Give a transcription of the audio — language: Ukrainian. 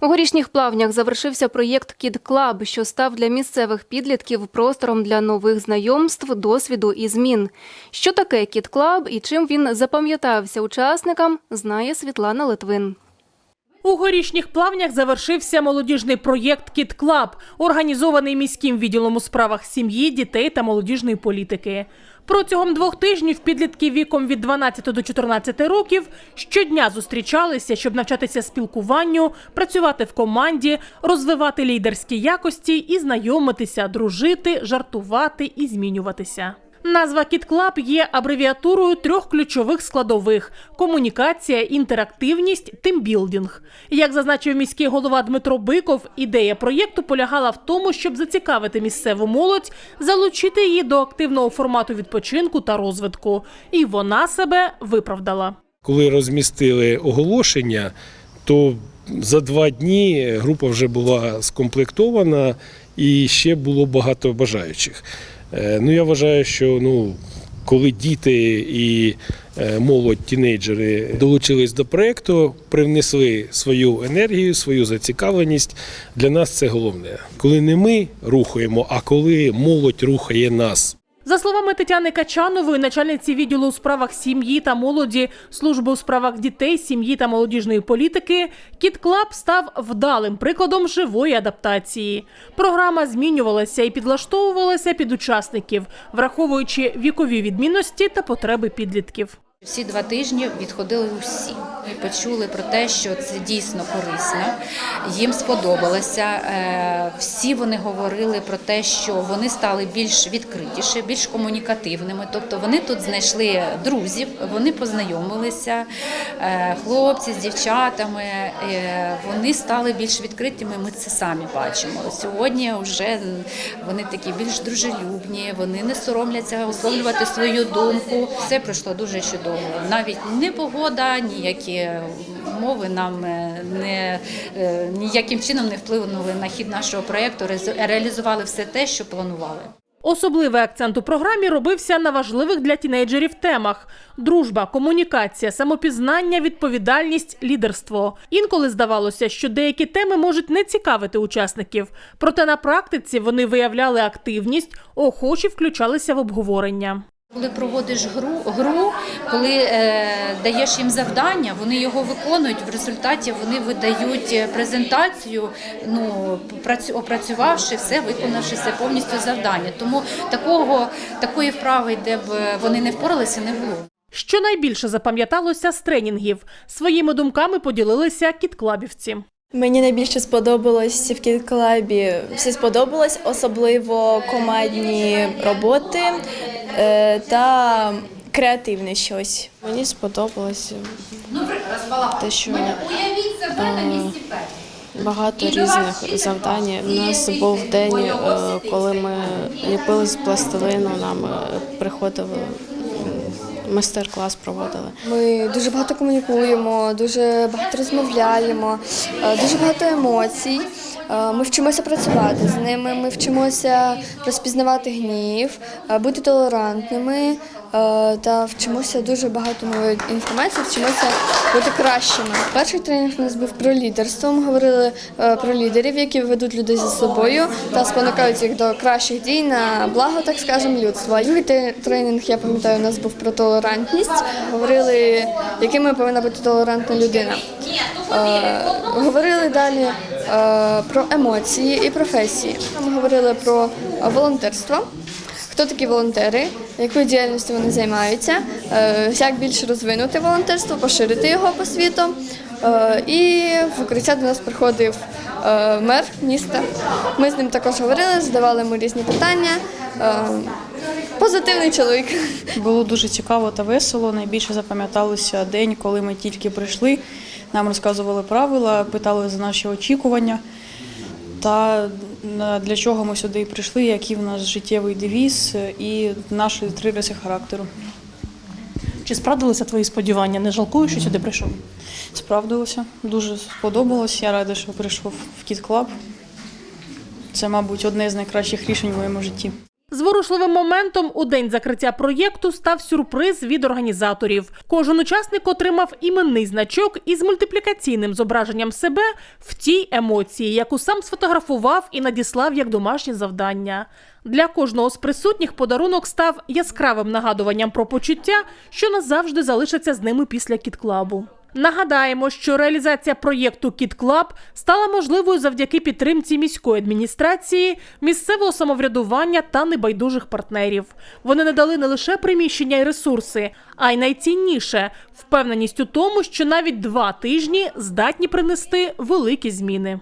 У горішніх плавнях завершився проєкт Кід Клаб, що став для місцевих підлітків простором для нових знайомств, досвіду і змін. Що таке Кід Клаб і чим він запам'ятався учасникам, знає Світлана Литвин. У горішніх плавнях завершився молодіжний проєкт Кіт Клаб, організований міським відділом у справах сім'ї, дітей та молодіжної політики. Протягом двох тижнів підлітки віком від 12 до 14 років щодня зустрічалися, щоб навчатися спілкуванню, працювати в команді, розвивати лідерські якості і знайомитися, дружити, жартувати і змінюватися. Назва Кіт Клаб є абревіатурою трьох ключових складових: комунікація, інтерактивність, тимбілдинг. Як зазначив міський голова Дмитро Биков, ідея проєкту полягала в тому, щоб зацікавити місцеву молодь, залучити її до активного формату відпочинку та розвитку. І вона себе виправдала. Коли розмістили оголошення, то за два дні група вже була скомплектована і ще було багато бажаючих. Е, Ну, я вважаю, що ну, коли діти і е, молодь, тінейджери долучились до проєкту, привнесли свою енергію, свою зацікавленість, для нас це головне. Коли не ми рухаємо, а коли молодь рухає нас. За словами Тетяни Качанової, начальниці відділу у справах сім'ї та молоді служби у справах дітей, сім'ї та молодіжної політики, Кіт Клаб став вдалим прикладом живої адаптації. Програма змінювалася і підлаштовувалася під учасників, враховуючи вікові відмінності та потреби підлітків. Всі два тижні відходили усі і почули про те, що це дійсно корисно. Їм сподобалося. Е, Всі вони говорили про те, що вони стали більш відкритіше, більш комунікативними. Тобто вони тут знайшли друзів, вони познайомилися, е, хлопці з дівчатами. е, Вони стали більш відкритими. Ми це самі бачимо. Сьогодні вже вони такі більш дружелюбні, вони не соромляться висловлювати свою думку. Все пройшло дуже чудово. Навіть не погода, ніякі мови нам е, не е, ніяким чином не вплинули на хід нашого проєкту. Реалізували все те, що планували. Особливий акцент у програмі робився на важливих для тінейджерів темах: дружба, комунікація, самопізнання, відповідальність, лідерство. Інколи здавалося, що деякі теми можуть не цікавити учасників, проте на практиці вони виявляли активність, охочі включалися в обговорення. Коли проводиш гру, гру коли е, даєш їм завдання, вони його виконують. В результаті вони видають е, презентацію, ну працю, опрацювавши все, виконавши все повністю завдання. Тому такого такої вправи, де б вони не впоралися, не було. Що найбільше запам'яталося з тренінгів, своїми думками поділилися кітклабівці. Мені найбільше сподобалось в кіт-клабі. Все сподобалось, особливо командні роботи та креативне щось. Мені сподобалось те, що е, багато різних завдань. У нас був день, е, коли ми ліпили з пластилину, нам е, приходили майстер-клас проводили. Ми дуже багато комунікуємо, дуже багато розмовляємо, е, дуже багато емоцій. Е, Ми вчимося працювати з ними, ми вчимося розпізнавати гнів, е, бути толерантними та вчимося дуже багато нової інформації, вчимося бути кращими. Перший тренінг у нас був про лідерство. Ми говорили е, про лідерів, які ведуть людей за собою та спонукають їх до кращих дій на благо, так скажемо, людства. Другий тренінг, я пам'ятаю, у нас був про толерантність. Говорили, якими повинна бути толерантна людина. Е, говорили далі е, про емоції і професії. Ми говорили про волонтерство. Хто такі волонтери, якою діяльністю вони займаються, е, як більше розвинути волонтерство, поширити його по світу. Е, І в укриття до нас приходив е, мер міста. Ми з ним також говорили, задавали йому різні питання. Позитивний чоловік. Було дуже цікаво та весело. Найбільше запам'яталося день, коли ми тільки прийшли. Нам розказували правила, питали за наші очікування та для чого ми сюди прийшли, який в нас життєвий девіз і наші три риси характеру. Чи справдилися твої сподівання? Не жалкую, що сюди прийшов? Справдилося, дуже сподобалось. Я рада, що прийшов в Кіт Клаб. Це, мабуть, одне з найкращих рішень в моєму житті. Зворушливим моментом у день закриття проєкту став сюрприз від організаторів. Кожен учасник отримав іменний значок із мультиплікаційним зображенням себе в тій емоції, яку сам сфотографував і надіслав як домашнє завдання. Для кожного з присутніх подарунок став яскравим нагадуванням про почуття, що назавжди залишаться з ними після кіт-клабу. Нагадаємо, що реалізація проєкту Кіт Клаб стала можливою завдяки підтримці міської адміністрації, місцевого самоврядування та небайдужих партнерів. Вони надали не лише приміщення і ресурси, а й найцінніше впевненість у тому, що навіть два тижні здатні принести великі зміни.